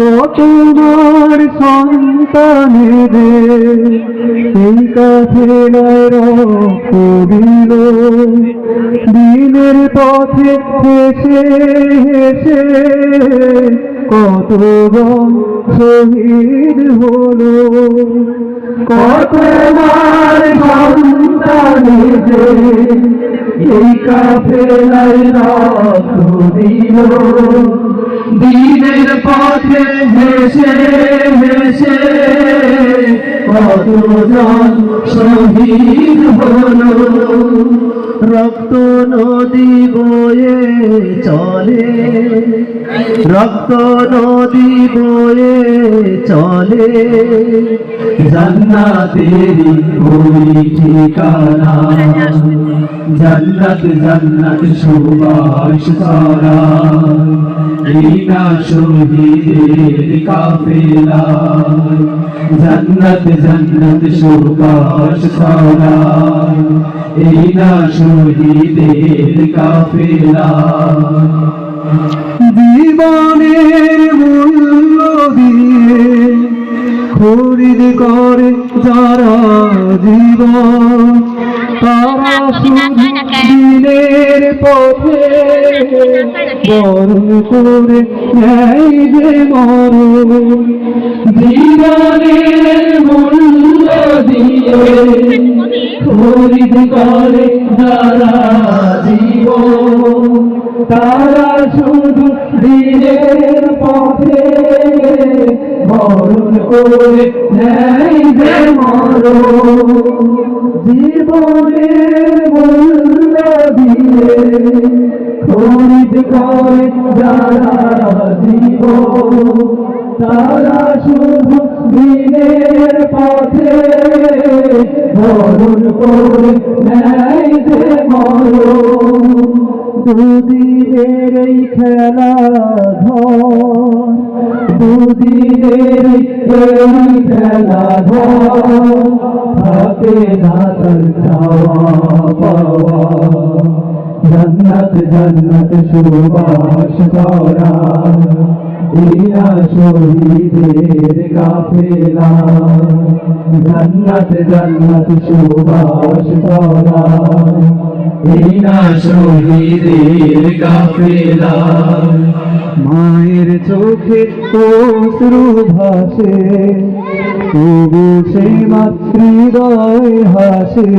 কতবার সন্তানেদের এই কাফেলায় রক্ত দিল দিনের পথে হেসে হেসে কতজন শহীদ হলো। কতবার সন্তানেদের এই দিল দিনের পথে হেসে হেসে কতজন শহীদ হলো? রক্ত নদী বয়ে চলে, রক্ত নদী বয়ে চলে। জান্নাতেরি ওই ঠিকানা, জান্নাত জান্নাত সুবাস সারা রিনা শহীদের কাফেলা জন্নত জন্নত সুবাস সারা রিনা শহীদের কাফেলা খরিদ করে যারা জীবন, তারা দিনের পথে বরণ করে নেয় যে মরণ। জীবনের মূল্য দিয়ে খরিদ করে যারা জীবন, তারা শুধু দিনের পথে মরণ করে নেয় যে জীবনের মূল্য দিয়ে খরিদ করে যারা জীবন তারা শুধু দিনের পথে মরণ করে নেয় যে দুদিনের খেলা জন্নত জন্নত সুবাস করা ইয়া শহীদের কাফেলা জন্নত জন্নত সুবাস করা মায়ের চোখে অশ্রু ভাসে, তবু সেই মাতৃদয় হাসে।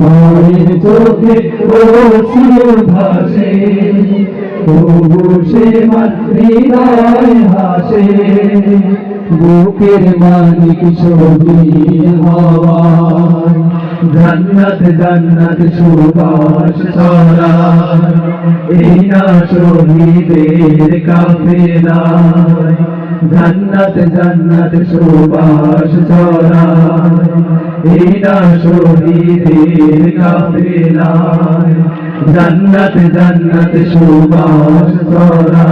মায়ের চোখে অশ্রু ভাসে, তবু সে মাতৃদয় হাসে। বুকের মালিক শহীদ হওয়া। জান্নাত জান্নাত সুবাস ছড়া এই না শহীদের কাফেলা। জান্নাত জান্নাত সুবাস ছড়া এই না শহীদের কাফেলা। জান্নাত জান্নাত সুবাস ছড়া